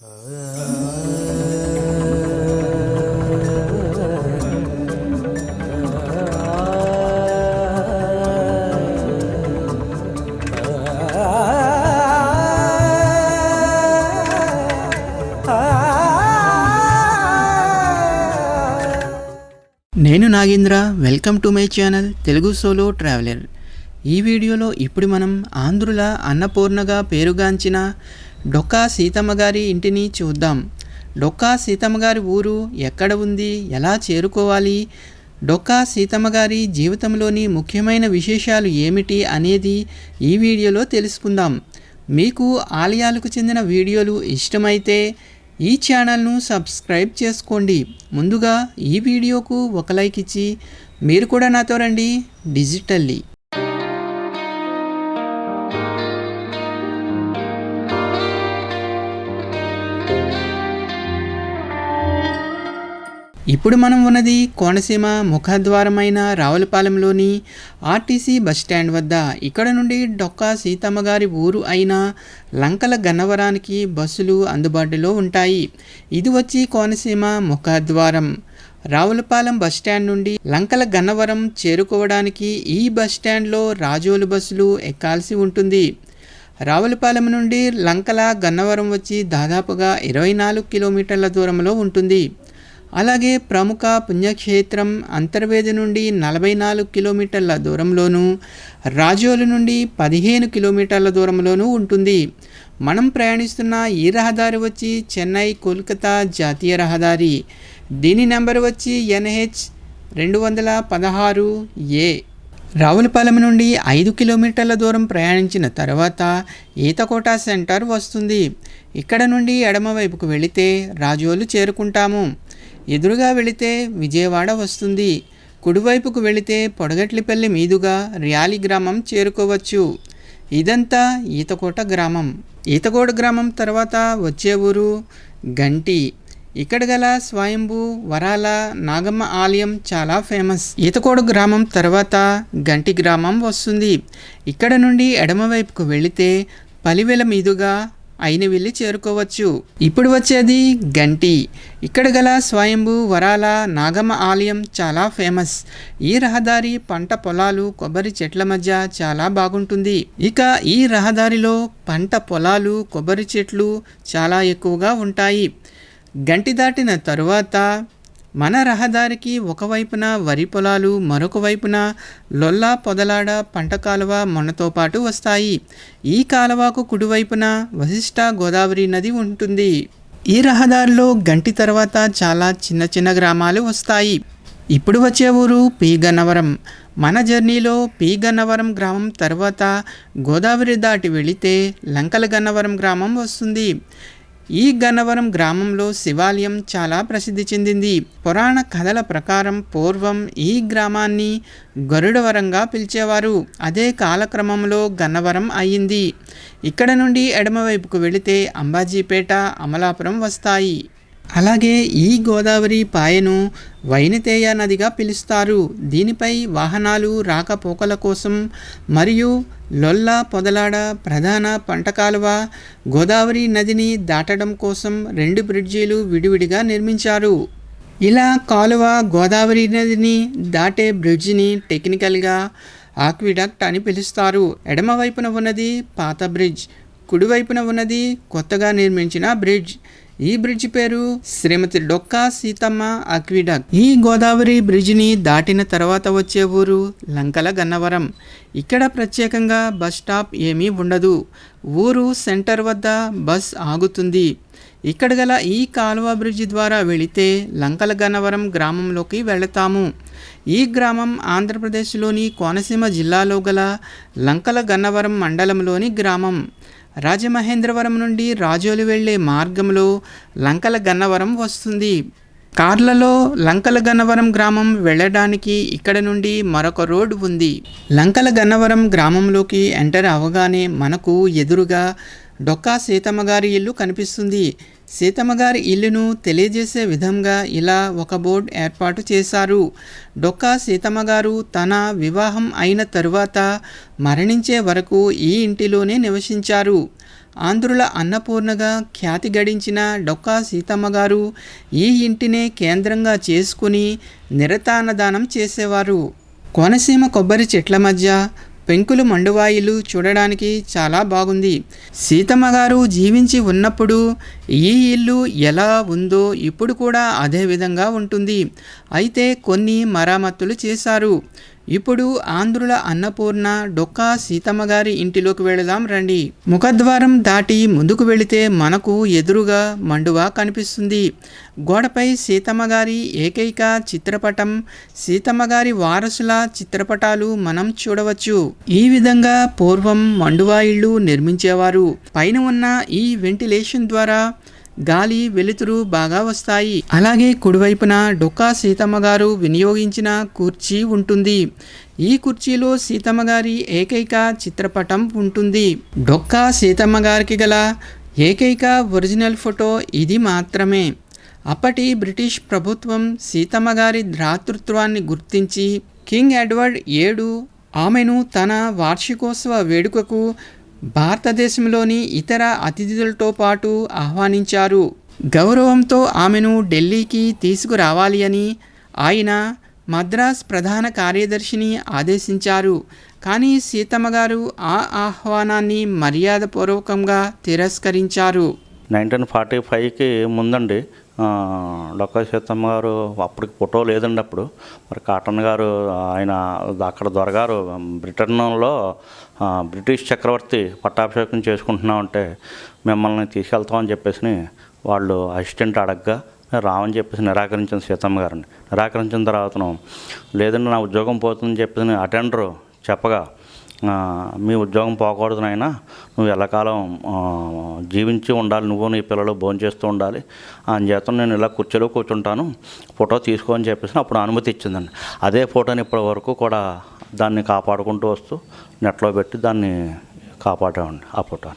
నేను Nagendra welcome to my channel Telugu solo traveller ఈ వీడియోలో ఇప్పుడు మనం ఆంధ్రుల అన్నపూర్ణగా పేరుగాంచిన డొక్కా సీతమ్మ గారి ఇంటిని చూద్దాం. డొక్కా సీతమ్మ గారి ఊరు ఎక్కడ ఉంది? ఎలా చేరుకోవాలి? డొక్కా సీతమ్మ గారి జీవితంలోని ముఖ్యమైన విశేషాలు ఏమిటి అనేది ఈ వీడియోలో తెలుసుకుందాం. మీకు ఆలయాలకు చెందిన వీడియోలు ఇష్టమైతే ఈ ఛానల్ను సబ్స్క్రైబ్ చేసుకోండి. ముందుగా ఈ వీడియోకు ఒక లైక్ ఇచ్చి మీరు కూడా నాతో రండి. డిజిటల్లీ. ఇప్పుడు మనం ఉన్నది కోనసీమ ముఖద్వారమైన రావులపాలెంలోని ఆర్టీసీ బస్టాండ్ వద్ద. ఇక్కడ నుండి డొక్కా సీతమ్మ గారి ఊరు అయిన లంకల గన్నవరానికి బస్సులు అందుబాటులో ఉంటాయి. ఇది వచ్చి కోనసీమ ముఖద్వారం. రావులపాలెం బస్టాండ్ నుండి లంకల గన్నవరం చేరుకోవడానికి ఈ బస్టాండ్లో రాజోలు బస్సులు ఎక్కాల్సి ఉంటుంది. రావులపాలెం నుండి లంకల గన్నవరం వచ్చి దాదాపుగా ఇరవై నాలుగు కిలోమీటర్ల దూరంలో ఉంటుంది. అలాగే ప్రముఖ పుణ్యక్షేత్రం అంతర్వేది నుండి నలభై నాలుగు కిలోమీటర్ల దూరంలోనూ రాజోలు నుండి పదిహేను కిలోమీటర్ల దూరంలోనూ ఉంటుంది. మనం ప్రయాణిస్తున్న ఈ రహదారి వచ్చి చెన్నై కోల్కతా జాతీయ రహదారి. దీని నెంబర్ వచ్చి ఎన్హెచ్ రెండు వందల పదహారు ఏ. రావులపాలెం నుండి ఐదు కిలోమీటర్ల దూరం ప్రయాణించిన తర్వాత ఈతకోట సెంటర్ వస్తుంది. ఇక్కడ నుండి ఎడమవైపుకు వెళితే రాజోలు చేరుకుంటాము. ఎదురుగా వెళితే విజయవాడ వస్తుంది. కుడివైపుకు వెళితే పొడగట్లిపల్లి మీదుగా ర్యాలి గ్రామం చేరుకోవచ్చు. ఇదంతా ఈతకోట గ్రామం. ఈతకోట గ్రామం తర్వాత వచ్చే ఊరు గంటి. ఇక్కడ గల స్వయంభూ వరాల నాగమ్మ ఆలయం చాలా ఫేమస్. ఈతకోడు గ్రామం తర్వాత గంటి గ్రామం వస్తుంది. ఇక్కడ నుండి ఎడమవైపుకు వెళితే పలివెల మీదుగా అయిన వెళ్ళి చేరుకోవచ్చు. ఇప్పుడు వచ్చేది గంటి. ఇక్కడ గల స్వయంభూ వరాల నాగమ్మ ఆలయం చాలా ఫేమస్. ఈ రహదారి పంట పొలాలు కొబ్బరి చెట్ల మధ్య చాలా బాగుంటుంది. ఇక ఈ రహదారిలో పంట పొలాలు కొబ్బరి చెట్లు చాలా ఎక్కువగా ఉంటాయి. గంటి దాటిన తరువాత మన రహదారికి ఒకవైపున వరి పొలాలు మరొక వైపున లొల్లా పొదలాడ పంట కాలువ మొన్నతో పాటు వస్తాయి. ఈ కాలువకు కుడివైపున వశిష్ట గోదావరి నది ఉంటుంది. ఈ రహదారిలో గంటి తర్వాత చాలా చిన్న చిన్న గ్రామాలు వస్తాయి. ఇప్పుడు వచ్చే ఊరు పి గన్నవరం మన జర్నీలో పి గన్నవరం గ్రామం తర్వాత గోదావరి దాటి వెళితే లంకల గన్నవరం గ్రామం వస్తుంది. ఈ గన్నవరం గ్రామంలో శివాలయం చాలా ప్రసిద్ధి చెందింది. పురాణ కథల ప్రకారం పూర్వం ఈ గ్రామాన్ని గరుడవరంగా పిలిచేవారు. అదే కాలక్రమంలో గన్నవరం అయ్యింది ఇక్కడ నుండి ఎడమవైపుకు వెళితే అంబాజీపేట అమలాపురం వస్తాయి. అలాగే ఈ గోదావరి పాయను వైనతేయ నదిగా పిలుస్తారు. దీనిపై వాహనాలు రాకపోకల కోసం మరియు లొల్ల పొదలాడ ప్రధాన పంట కాలువ గోదావరి నదిని దాటడం కోసం రెండు బ్రిడ్జీలు విడివిడిగా నిర్మించారు. ఇలా కాలువ గోదావరి నదిని దాటే బ్రిడ్జిని టెక్నికల్గా ఆక్విడక్ట్ అని పిలుస్తారు. ఎడమవైపున ఉన్నది పాత బ్రిడ్జ్ కుడివైపున ఉన్నది కొత్తగా నిర్మించిన బ్రిడ్జ్. ఈ బ్రిడ్జ్ పేరు శ్రీమతి డొక్కా సీతమ్మ అక్విడక్. ఈ గోదావరి బ్రిడ్జిని దాటిన తర్వాత వచ్చే ఊరు లంకల గన్నవరం. ఇక్కడ ప్రత్యేకంగా బస్ స్టాప్ ఏమీ ఉండదు. ఊరు సెంటర్ వద్ద బస్ ఆగుతుంది. ఇక్కడ గల ఈ కాలువ బ్రిడ్జి ద్వారా వెళితే లంకల గన్నవరం గ్రామంలోకి వెళతాము. ఈ గ్రామం ఆంధ్రప్రదేశ్లోని కోనసీమ జిల్లాలో గల లంకల గన్నవరం మండలంలోని గ్రామం. రాజమహేంద్రవరం నుండి రాజోలు వెళ్ళే మార్గంలో లంకల గన్నవరం వస్తుంది. కార్లలో లంకల గన్నవరం గ్రామం వెళ్ళడానికి ఇక్కడ నుండి మరొక రోడ్ ఉంది. లంకల గన్నవరం గ్రామంలోకి ఎంటర్ అవగానే మనకు ఎదురుగా డొక్కా సీతమ్మ గారి ఇల్లు కనిపిస్తుంది. సీతమ్మగారి ఇల్లును తెలియజేసే విధంగా ఇలా ఒక బోర్డు ఏర్పాటు చేశారు. డొక్కా సీతమ్మగారు తన వివాహం అయిన తరువాత మరణించే వరకు ఈ ఇంటిలోనే నివసించారు. ఆంధ్రుల అన్నపూర్ణగా ఖ్యాతి గడించిన డొక్కా సీతమ్మగారు ఈ ఇంటినే కేంద్రంగా చేసుకుని నిరతాన్నదానం చేసేవారు. కోనసీమ కొబ్బరి చెట్ల మధ్య పెంకులు మండువాయిలు చూడడానికి చాలా బాగుంది. సీతమ్మ గారు జీవించి ఉన్నప్పుడు ఈ ఇల్లు ఎలా ఉందో ఇప్పుడు కూడా అదే విధంగా ఉంటుంది. అయితే కొన్ని మరామత్తులు చేశారు. ఇప్పుడు ఆంధ్రుల అన్నపూర్ణ డొక్కా సీతమ్మ గారి ఇంటిలోకి వెళదాం రండి. ముఖద్వారం దాటి ముందుకు వెళితే మనకు ఎదురుగా మండువా కనిపిస్తుంది. గోడపై సీతమ్మ గారి ఏకైక చిత్రపటం సీతమ్మ గారి వారసుల చిత్రపటాలు మనం చూడవచ్చు. ఈ విధంగా పూర్వం మండువా ఇళ్ళు నిర్మించేవారు. పైన ఉన్న ఈ వెంటిలేషన్ ద్వారా గాలి వెలుతురు బాగా వస్తాయి. అలాగే కుడివైపున డొక్కా సీతమ్మ గారు వినియోగించిన కుర్చీ ఉంటుంది. ఈ కుర్చీలో సీతమ్మ గారి ఏకైక చిత్రపటం ఉంటుంది. డొక్కా సీతమ్మ గారికి గల ఏకైక ఒరిజినల్ ఫోటో ఇది మాత్రమే. అప్పటి బ్రిటిష్ ప్రభుత్వం సీతమ్మ గారి భ్రాతృత్వాన్ని గుర్తించి కింగ్ ఎడ్వర్డ్ ఏడు ఆమెను తన వార్షికోత్సవ వేడుకకు భారతదేశంలోని ఇతర అతిథులతో పాటు ఆహ్వానించారు. గౌరవంతో ఆమెను ఢిల్లీకి తీసుకురావాలి అని ఆయన మద్రాస్ ప్రధాన కార్యదర్శిని ఆదేశించారు. కానీ సీతమ్మ గారు ఆ ఆహ్వానాన్ని మర్యాదపూర్వకంగా తిరస్కరించారు. నైన్టీన్ ఫార్టీ ఫైవ్కి ముందండి డొక్కా సీతమ్మ గారు అప్పటికి ఫోటో లేదండి అప్పుడు. మరి కాటన్ గారు ఆయన అక్కడ దొరగారు బ్రిటన్లో బ్రిటిష్ చక్రవర్తి పట్టాభిషేకం చేసుకుంటున్నామంటే మిమ్మల్ని తీసుకెళ్తామని చెప్పేసి వాళ్ళు అసిస్టెంట్ అడగ్గా రావని చెప్పేసి నిరాకరించింది సీతమ్మ గారిని. నిరాకరించిన తర్వాతను లేదండి నా ఉద్యోగం పోతుందని చెప్పేసి అటెండరు చెప్పగా మీ ఉద్యోగం పోకూడదు నాయన. నువ్వు ఎల్లకాలం జీవించి ఉండాలి. నువ్వు నీ పిల్లలు భోంచేస్తూ ఉండాలి. అని చేత నేను ఇలా కుర్చీలో కూర్చుంటాను. ఫోటో తీసుకో అని చెప్పేసి అప్పుడు అనుమతి ఇచ్చిందండి. అదే ఫోటోని ఇప్పటి వరకు కూడా దాన్ని కాపాడుకుంటూ వస్తూ నెట్లో పెట్టి దాన్ని కాపాడామండి ఆ ఫోటోని.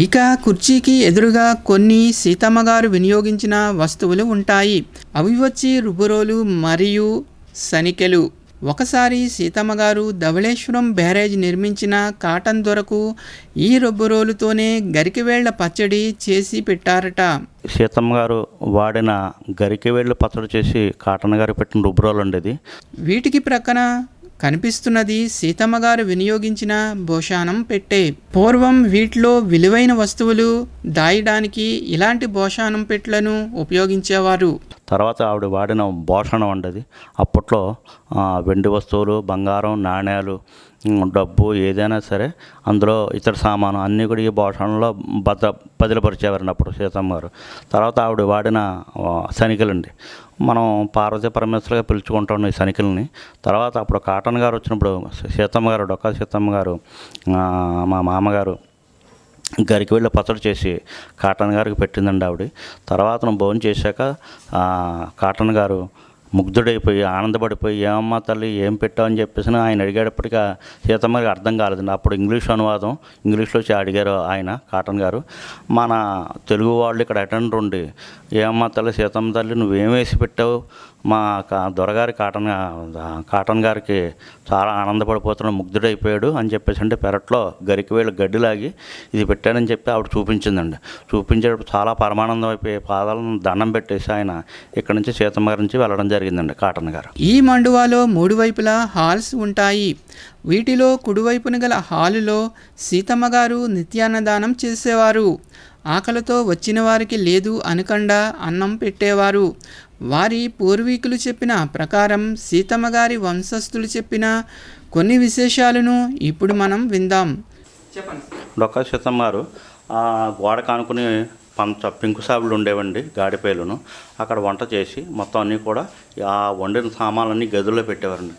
ఇక కుర్చీకి ఎదురుగా కొన్ని సీతమ్మ గారు వినియోగించిన వస్తువులు ఉంటాయి. అవి వచ్చి రుబురోలు మరియు సనికెలు. ఒకసారి సీతమ్మ గారు ధవళేశ్వరం బ్యారేజ్ నిర్మించిన కాటన్ దొరకు ఈ రొబ్బురోలుతోనే గరికివేళ్ళ పచ్చడి చేసి పెట్టారట. సీతమ్మ గారు వాడిన గరికె వేళ్ళు పచ్చడి చేసి కాటన్ గారు పెట్టిన రుబ్రోలు ఉండేది వీటికి ప్రక్కన కనిపిస్తున్నది సీతమ్మ గారు వినియోగించిన భోషానం పెట్టే. పూర్వం వీటిలో విలువైన వస్తువులు దాయడానికి ఇలాంటి భోషానం పెట్లను ఉపయోగించేవారు. తర్వాత ఆవిడ వాడిన భోషణం ఉండేది అప్పట్లో వెండి వస్తువులు బంగారం నాణ్యాలు డబ్బు ఏదైనా సరే అందులో ఇతర సామాను అన్నీ కూడా ఈ భూషణంలో భద్ర బదిలపరిచేవారండి అప్పుడు సీతమ్మ గారు. తర్వాత ఆవిడ వాడిన సనికలండి. మనం పార్వతీ పరమేశ్వరుగా పిలుచుకుంటాం ఈ సనికల్ని. తర్వాత అప్పుడు కాటన్ గారు వచ్చినప్పుడు సీతమ్మ గారు డొక్కా సీతమ్మ గారు మా మామగారు గరికి వెళ్ళి పచ్చడి చేసి కాటన్ గారికి పెట్టిందండి ఆవిడ. తర్వాత భోజనం చేశాక కాటన్ గారు ముగ్ధుడైపోయి ఆనందపడిపోయి ఏమమ్మా తల్లి ఏం పెట్టావు? అని చెప్పేసి ఆయన అడిగేటప్పటికీ సీతమ్మకి అర్థం కాలేదండి. అప్పుడు ఇంగ్లీష్ అనువాదం ఇంగ్లీష్లో అడిగారు ఆయన కాటన్ గారు. మన తెలుగు వాళ్ళు ఇక్కడ అటెండర్ ఉండి ఏమమ్మా తల్లి సీతమ్మ తల్లి నువ్వేం వేసి పెట్టావు? మా కా దొరగారి కాటన్ కాటన్ గారికి చాలా ఆనందపడిపోతున్నాడు ముగ్ధుడైపోయాడు అని చెప్పేసి అంటే పెరట్లో గరికి వేళ్ళు గడ్డిలాగి ఇది పెట్టానని చెప్పి ఆవిడ చూపించిందండి. చూపించేటప్పుడు చాలా పరమానందం అయిపోయి పాదాలను దండం పెట్టేసి ఆయన ఇక్కడి నుంచి సీతమ్మ గారి నుంచి వెళ్ళడం జరిగిందండి కాటన్ గారు. ఈ మండువాలో మూడు వైపులా హాల్స్ ఉంటాయి. వీటిలో కుడివైపున గల హాలులో సీతమ్మ గారు నిత్యాన్నదానం చేసేవారు. ఆకలితో వచ్చిన వారికి లేదు అనకుండా అన్నం పెట్టేవారు. వారి పూర్వీకులు చెప్పిన ప్రకారం సీతమ్మ గారి వంశస్థులు చెప్పిన కొన్ని విశేషాలను ఇప్పుడు మనం విందాం. చెప్పండి. డొక్కా సీతమ్మ గారు ఆ గోడ కానుకుని పంచ పింకు సాబులు ఉండేవండి గాడిపేలును. అక్కడ వంట చేసి మొత్తం అన్నీ కూడా ఆ వండిన సామాన్లన్నీ గదిలో పెట్టేవారండి.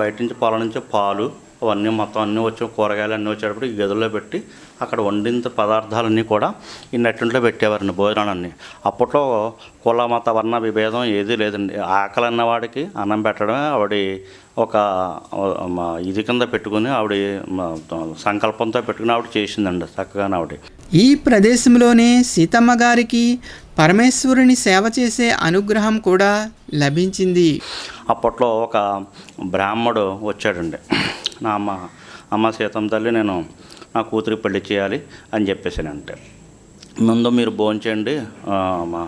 బయట నుంచి పొలం నుంచి పాలు అవన్నీ మొత్తం అన్నీ వచ్చి కూరగాయలు అన్నీ వచ్చేటప్పుడు ఈ గదిలో పెట్టి అక్కడ వండిన పదార్థాలన్నీ కూడా ఈ నెట్టింట్లో పెట్టేవారండి భోజనాలన్నీ. అప్పట్లో కుల మత వర్ణ విభేదం ఏదీ లేదండి. ఆకలి అన్నవాడికి అన్నం పెట్టడమే ఆవిడ ఒక ఇది కింద పెట్టుకుని ఆవిడ సంకల్పంతో పెట్టుకుని ఆవిడ చేసిందండి చక్కగా ఆవిడ. ఈ ప్రదేశంలోనే సీతమ్మ గారికి పరమేశ్వరుని సేవ చేసే అనుగ్రహం కూడా లభించింది. అప్పట్లో ఒక బ్రాహ్మడు వచ్చాడండి. నా అమ్మ అమ్మ సీతమ్మ తల్లి నేను నా కూతురికి పెళ్ళి చేయాలి అని చెప్పేసి అంటే ముందు మీరు భోంచేయండి మా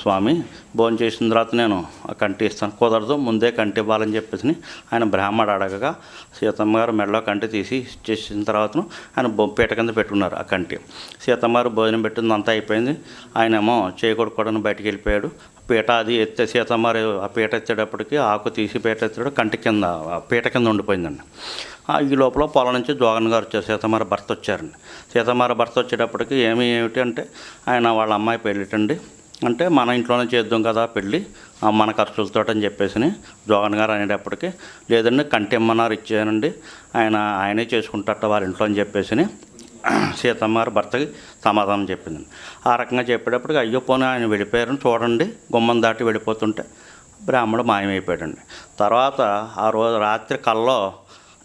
స్వామి భోంచేసిన తర్వాత నేను ఆ కంటి ఇస్తాను. కుదరదు ముందే కంటి ఇవ్వాలని చెప్పేసి ఆయన బ్రాహ్మడు అడగగా సీతమ్మ గారు మెడలో కంటి తీసి చేసిన తర్వాత ఆయన పీట కింద పెట్టుకున్నారు ఆ కంటి. సీతమ్మ గారు భోజనం పెట్టింది అంతా అయిపోయింది. ఆయన ఏమో చేయకూడకూడని బయటికి వెళ్ళిపోయాడు. పీట అది ఎత్తే సీతమ్మారు ఆ పీట ఎత్తేటప్పటికి ఆకు తీసి పీట ఎత్తాడు కంటి కింద పీట కింద ఉండిపోయిందండి. ఈ లోపల పొలం నుంచి జోగన్ గారు వచ్చారు. సీతమ్మార భర్త వచ్చారండి. సీతమ్మార భర్త వచ్చేటప్పటికి ఏమి ఏమిటి అంటే ఆయన వాళ్ళ అమ్మాయి పెళ్ళిటండి. అంటే మన ఇంట్లోనే చేద్దాం కదా పెళ్ళి మన ఖర్చులతో అని చెప్పేసి జోగన్ గారు అనేటప్పటికి లేదండి కంటి ఇచ్చానండి ఆయన ఆయనే చేసుకుంటారట వాళ్ళ ఇంట్లో అని చెప్పేసి సీతమ్మారు భర్తకి సమాధానం చెప్పింది. ఆ రకంగా చెప్పేటప్పటికి అయ్యో పోనీ ఆయన వెళ్ళిపోయారని చూడండి గుమ్మం దాటి వెళ్ళిపోతుంటే బ్రాహ్మడు మాయమైపోయాడండి. తర్వాత ఆ రోజు రాత్రి కల్లో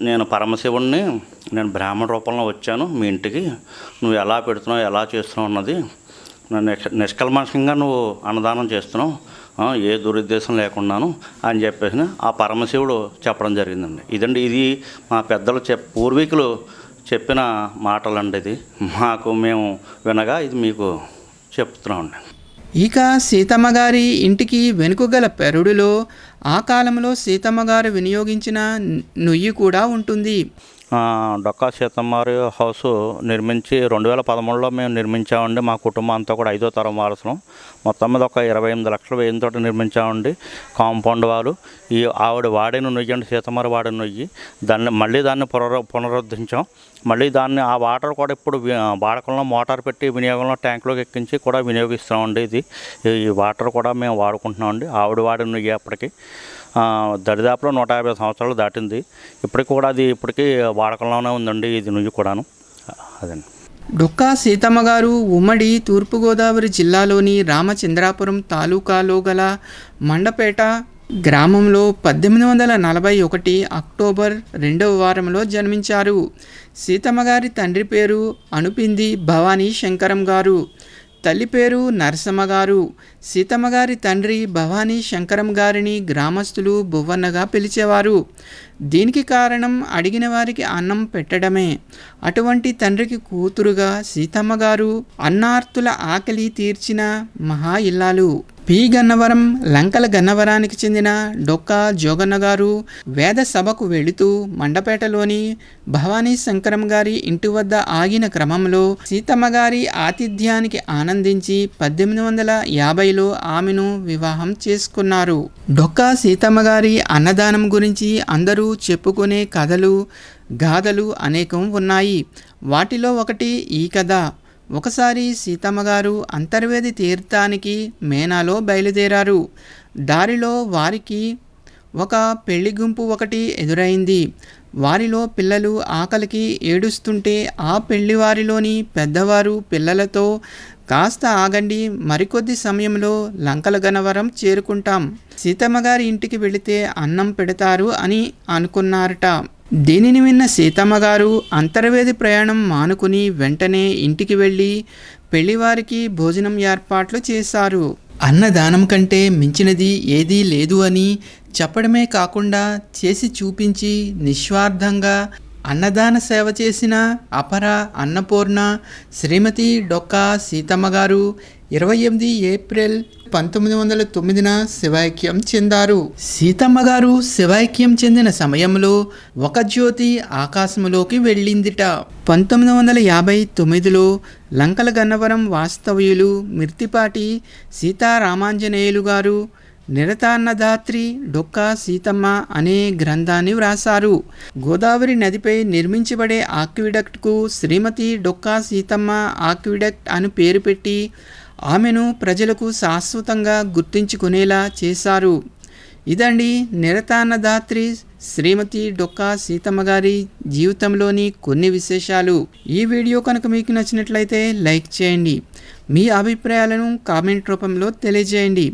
నేను పరమశివుణ్ణి నేను బ్రాహ్మణ రూపంలో వచ్చాను మీ ఇంటికి. నువ్వు ఎలా పెడుతున్నావు ఎలా చేస్తున్నావు అన్నది నన్ను నిష్- నిష్కల్మషంగా నువ్వు అన్నదానం చేస్తున్నావు. ఏ దురుద్దేశం లేకుండాను అని చెప్పేసి ఆ పరమశివుడు చెప్పడం జరిగిందండి. ఇదండి ఇది మా పెద్దలు చెప్ పూర్వీకులు చెప్పిన మాటలండి ఇది. మాకు మేము వినగా ఇది మీకు చెప్తున్నామండి. ఇక సీతమ్మ గారి ఇంటికి వెనుకగల పెరుడులో ఆ కాలంలో సీతమ్మ గారు వినియోగించిన నుయ్యి కూడా ఉంటుంది. డొక్కా సీతమ్మారి హౌస్ నిర్మించి రెండు వేల పదమూడులో మేము నిర్మించామండి. మా కుటుంబం అంతా కూడా ఐదో తరం వారసులం. మొత్తం మీద ఒక ఇరవై ఎనిమిది లక్షల వ్యయంతో నిర్మించామండి కాంపౌండ్ వాళ్ళు ఈ ఆవిడ వాడిన నొయ్యి అండి సీతమ్మారి వాడిన నొయ్యి. దాన్ని మళ్ళీ దాన్ని పునరు పునరుద్ధరించాం. మళ్ళీ దాన్ని ఆ వాటర్ కూడా ఇప్పుడు వాడకంలో మోటార్ పెట్టి వినియోగంలో ట్యాంకులోకి ఎక్కించి కూడా వినియోగిస్తామండి ఇది. ఈ వాటర్ కూడా మేము వాడుకుంటున్నామండి. ఆవిడ వాడిన నొయ్యి అప్పటికి. దరిదాపులో నూట యాభై సంవత్సరాలు దాటింది. ఇప్పటికి కూడా అది ఇప్పటికీ వాడకంలోనే ఉందండి ఇది నుయ్యి కూడాను. అదండి. డొక్కా సీతమ్మ గారు ఉమ్మడి తూర్పుగోదావరి జిల్లాలోని రామచంద్రాపురం తాలూకాలో గల మండపేట గ్రామంలో పద్దెనిమిది వందల నలభై ఒకటి అక్టోబర్ రెండవ వారంలో జన్మించారు. సీతమ్మ గారి తండ్రి పేరు అనుపింది భవానీ శంకరం గారు. తల్లి పేరు నరసమ్మ గారు. సీతమ్మ గారి తండ్రి భవానీ శంకరం గారిని గ్రామస్తులు బువ్వన్నగా పిలిచేవారు. దీనికి కారణం అడిగిన వారికి అన్నం పెట్టడమే. అటువంటి తండ్రికి కూతురుగా సీతమ్మ గారు అన్నార్తుల ఆకలి తీర్చిన మహా ఇల్లాలు. పి గన్నవరం లంకల గన్నవరానికి చెందిన డొక్కా జోగన్న గారు వేద సభకు వెళుతూ మండపేటలోని భవానీ శంకరం గారి ఇంటి వద్ద ఆగిన క్రమంలో సీతమ్మ గారి ఆతిథ్యానికి ఆనందించి పద్దెనిమిది వందల యాభైలో ఆమెను వివాహం చేసుకున్నారు. డొక్కా సీతమ్మ గారి అన్నదానం గురించి అందరూ చెప్పుకునే కథలు గాథలు అనేకం ఉన్నాయి. వాటిలో ఒకటి ఈ కథ. ఒకసారి సీతమ్మగారు అంతర్వేది తీర్థానికి మేనాలో బయలుదేరారు. దారిలో వారికి ఒక పెళ్ళి గుంపు ఒకటి ఎదురైంది. వారిలో పిల్లలు ఆకలికి ఏడుస్తుంటే ఆ పెళ్ళివారిలోని పెద్దవారు పిల్లలతో కాస్త ఆగండి మరికొద్ది సమయంలో లంకల గనవరం చేరుకుంటాం. సీతమ్మగారి ఇంటికి వెళితే అన్నం పెడతారు అని అనుకున్నారట. దీనిని విన్న సీతమ్మ గారు అంతర్వేది ప్రయాణం మానుకుని వెంటనే ఇంటికి వెళ్ళి పెళ్ళివారికి భోజనం ఏర్పాట్లు చేశారు. అన్నదానం కంటే మించినది ఏదీ లేదు అని చెప్పడమే కాకుండా చేసి చూపించి నిస్వార్థంగా అన్నదాన సేవ చేసిన అపర అన్నపూర్ణ శ్రీమతి డొక్కా సీతమ్మ గారు ఇరవై ఎనిమిది ఏప్రిల్ పంతొమ్మిది వందల తొమ్మిదిన శివైక్యం చెందారు. సీతమ్మ గారు శివైక్యం చెందిన సమయంలో ఒక జ్యోతి ఆకాశంలోకి వెళ్ళిందిట. పంతొమ్మిది వందల యాభై తొమ్మిదిలో లంకల గన్నవరం వాస్తవ్యులు మిర్తిపాటి సీతారామాంజనేయులు గారు నిరతాన్నదాత్రి డొక్కా సీతమ్మ అనే గ్రంథాన్ని వ్రాసారు గోదావరి నదిపై నిర్మించబడే ఆక్విడక్ట్కు శ్రీమతి డొక్కా సీతమ్మ ఆక్విడక్ట్ అని పేరు పెట్టి ఆమెను ప్రజలకు శాశ్వతంగా గుర్తించుకునేలా చేశారు. ఇదండి నిరతాన్నదాత్రి శ్రీమతి డొక్కా సీతమ్మ గారి జీవితంలోని కొన్ని విశేషాలు. ఈ వీడియో కనుక మీకు నచ్చినట్లయితే లైక్ చేయండి. మీ అభిప్రాయాలను కామెంట్ రూపంలో తెలియజేయండి.